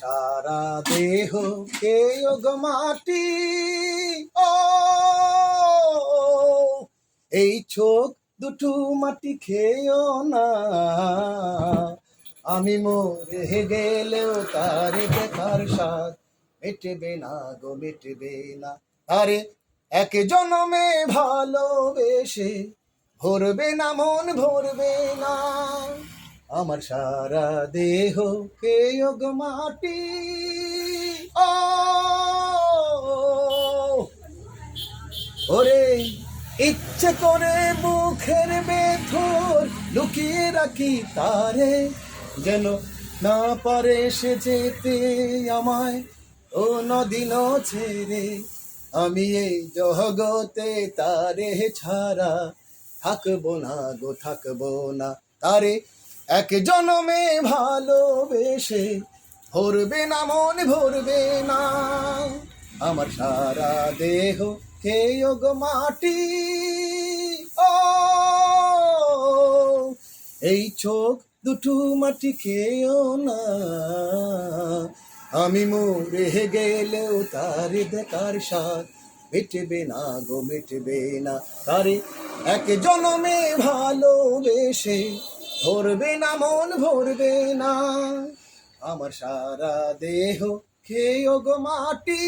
সারা দেহ কে গো মাটি। ও, এই চোখ দুটো মাটি খেয়েও না। আমি মরে গেলেও তার দেখার স্বাদ মেটবে না গো, মেটবে না। আরে, এক জনমে ভালোবেসে ভরবে না, মন ভরবে না। আমার সারা দেহ কে মাটি? ওরে, ইচ্ছে করে মুখের বেথর লুকিয়ে রাখি তারে, যেন না পারে সে যেতে আমায় ও নদিন ছেড়ে। আমি এই জগতে তারে ছাড়া থাকব না গো, থাকব না তারে। এক জনমে ভালোবেসে, ভরবে না মন, ভরবে না। আমার সারা দেহ খেয়ে গো মাটি। ও, এই চোখ দুটো মাটি খেয়েও না। আমি মরে গেলেও তার দেখার স্বাদ মিটবে না গো, মিটবে না। তারে এক জনমে ভালোবেসে ভরবে না মন ভরবে না। আমার সারা দেহ খেয়ে গো মাটি।